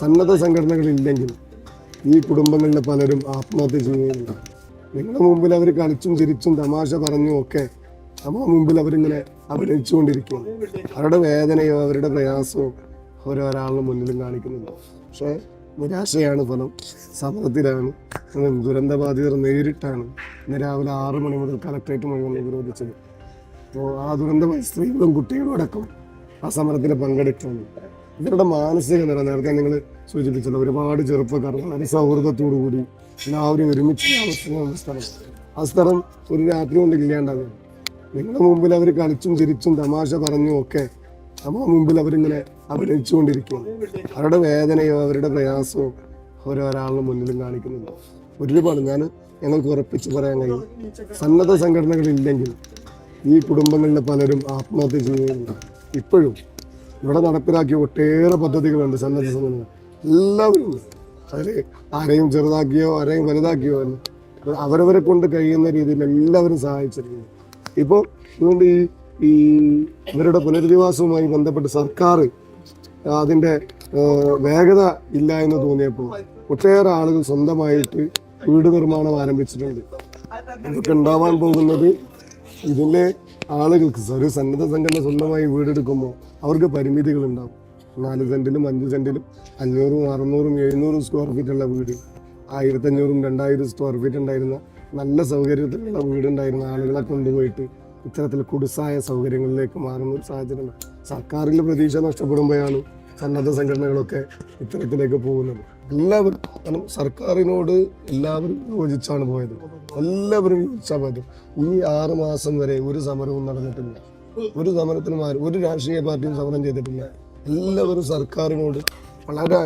സന്നദ്ധ സംഘടനകളില്ലെങ്കിൽ ഈ കുടുംബങ്ങളിലെ പലരും ആത്മഹത്യ ചെയ്യുകയില്ല. നിങ്ങളുടെ മുമ്പിൽ അവർ കളിച്ചും ചിരിച്ചും തമാശ പറഞ്ഞും ഒക്കെ നമ്മുടെ മുമ്പിൽ അവരിങ്ങനെ അഭിനയിച്ചുകൊണ്ടിരിക്കുകയാണ്. അവരുടെ വേദനയോ അവരുടെ പ്രയാസമോ ഓരോരാളുടെ മുന്നിലും കാണിക്കുന്നുണ്ട്. പക്ഷേ നിരാശയാണ് ഫലം. സമരത്തിലാണ് ദുരന്തബാധിതർ നേരിട്ടാണ് ഇന്ന് രാവിലെ ആറ് മണി മുതൽ കലക്ട്രേറ്റ് മുഴുവൻ ഉപരോധിച്ചത് അപ്പോൾ ആ ദുരന്ത സ്ത്രീകളും കുട്ടികളും അടക്കം ആ സമരത്തിൽ പങ്കെടുക്കുന്നു ഇവരുടെ മാനസിക നില നേരത്തെ നിങ്ങൾ സൂചിപ്പിച്ചല്ലോ. ഒരുപാട് ചെറുപ്പക്കാർ വളരെ സൗഹൃദത്തോടു കൂടി എല്ലാവരും ഒരുമിച്ച് താമസിക്കുന്ന സ്ഥലം. ആ സ്ഥലം ഒരു രാത്രി കൊണ്ട് ഇല്ലാണ്ടാകും നിങ്ങളുടെ മുമ്പിൽ അവർ കളിച്ചും ചിരിച്ചും തമാശ പറഞ്ഞും ഒക്കെ നമ്മുടെ മുമ്പിൽ അവരിങ്ങനെ അഭിനയിച്ചുകൊണ്ടിരിക്കുകയാണ്. അവരുടെ വേദനയോ അവരുടെ പ്രയാസമോ ഓരോരാളുടെ മുന്നിലും കാണിക്കുന്നുണ്ട്. ഒരുപാട് ഞാൻ ഞങ്ങൾക്ക് ഉറപ്പിച്ച് പറയാൻ കഴിയും. സന്നദ്ധ സംഘടനകളില്ലെങ്കിൽ ഈ കുടുംബങ്ങളിലെ പലരും ആത്മഹത്യ ചെയ്യുന്നുണ്ട്. ഇപ്പോഴും ഇവിടെ നടപ്പിലാക്കിയ ഒട്ടേറെ പദ്ധതികളുണ്ട് സന്നദ്ധ സംഘടന എല്ലാവരും അതിൽ ആരെയും ചെറുതാക്കിയോ ആരെയും വലുതാക്കിയോ അല്ല അവരവരെ കൊണ്ട് കഴിയുന്ന രീതിയിൽ എല്ലാവരും സഹായിച്ചിരിക്കുന്നു. ഇപ്പോൾ അതുകൊണ്ട് ഈ ഈ ഇവരുടെ പുനരധിവാസവുമായി ബന്ധപ്പെട്ട് സർക്കാർ അതിന്റെ വേഗത ഇല്ല എന്ന് തോന്നിയപ്പോൾ ഒട്ടേറെ ആളുകൾ സ്വന്തമായിട്ട് വീട് നിർമ്മാണം ആരംഭിച്ചിട്ടുണ്ട്. ഇതൊക്കെ ഉണ്ടാവാൻ പോകുന്നത് ഇതിലെ ആളുകൾക്ക് ഒരു സന്നദ്ധ സംഘടന സ്വന്തമായി വീടെടുക്കുമ്പോൾ അവർക്ക് പരിമിതികൾ ഉണ്ടാവും നാല് സെന്റിലും അഞ്ച് സെന്റിലും അഞ്ഞൂറും അറുന്നൂറും എഴുന്നൂറും സ്ക്വയർ ഫീറ്റ് ഉള്ള വീട്. ആയിരത്തഞ്ഞൂറും രണ്ടായിരം സ്ക്വയർ ഫീറ്റ് ഉണ്ടായിരുന്ന നല്ല സൗകര്യത്തിലുള്ള വീടുണ്ടായിരുന്ന ആളുകളെ കൊണ്ടുപോയിട്ട് ഇത്തരത്തിൽ കുടിസായ സൗകര്യങ്ങളിലേക്ക് മാറുന്ന ഒരു സാഹചര്യമാണ്. സർക്കാരിൽ പ്രതീക്ഷ നഷ്ടപ്പെടുമ്പോഴാണ് സന്നദ്ധ സംഘടനകളൊക്കെ ഇത്തരത്തിലേക്ക് പോകുന്നത്. എല്ലാവരും കാരണം സർക്കാരിനോട് എല്ലാവരും യോജിച്ചാണ് പോയത്. എല്ലാവരും യോജിച്ചാൽ പോയത്. ഈ ആറ് മാസം വരെ ഒരു സമരവും നടന്നിട്ടില്ല. ഒരു സമരത്തിനും ഒരു രാഷ്ട്രീയ പാർട്ടിയും സമരം ചെയ്തിട്ടില്ല. എല്ലാവരും സർക്കാരിനോട് വളരെ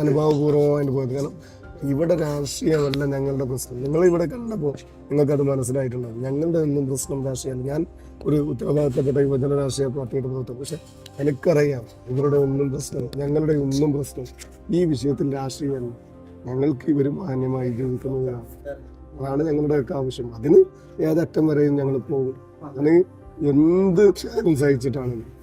അനുഭാവപൂർവമായിട്ട് പോയത്. കാരണം ഇവിടെ രാഷ്ട്രീയമല്ല ഞങ്ങളുടെ പ്രശ്നം. നിങ്ങൾ ഇവിടെ കണ്ടപ്പോൾ നിങ്ങൾക്കത് മനസ്സിലായിട്ടുണ്ടാവും ഞങ്ങളുടെ ഒന്നും പ്രശ്നം രാഷ്ട്രീയമല്ല ഞാൻ ഒരു ഉത്തരവാദിത്തപ്പെട്ട യുവജന രാഷ്ട്രീയ പാർട്ടിയുടെ പ്രവർത്തനം പക്ഷെ എനിക്കറിയാം ഇവരുടെ ഒന്നും പ്രശ്നം ഞങ്ങളുടെ ഒന്നും പ്രശ്നം ഈ വിഷയത്തിൽ രാഷ്ട്രീയമല്ല. ഞങ്ങൾക്ക് ഇവർ മാന്യമായി ജീവിക്കുന്നതാണ് അതാണ് ഞങ്ങളുടെയൊക്കെ ആവശ്യം. അതിന് ഏതറ്റം വരെയും ഞങ്ങൾ പോകും. അതിന് എന്ത് സഹിച്ചിട്ടാണെങ്കിലും. സഹിച്ചിട്ടാണ്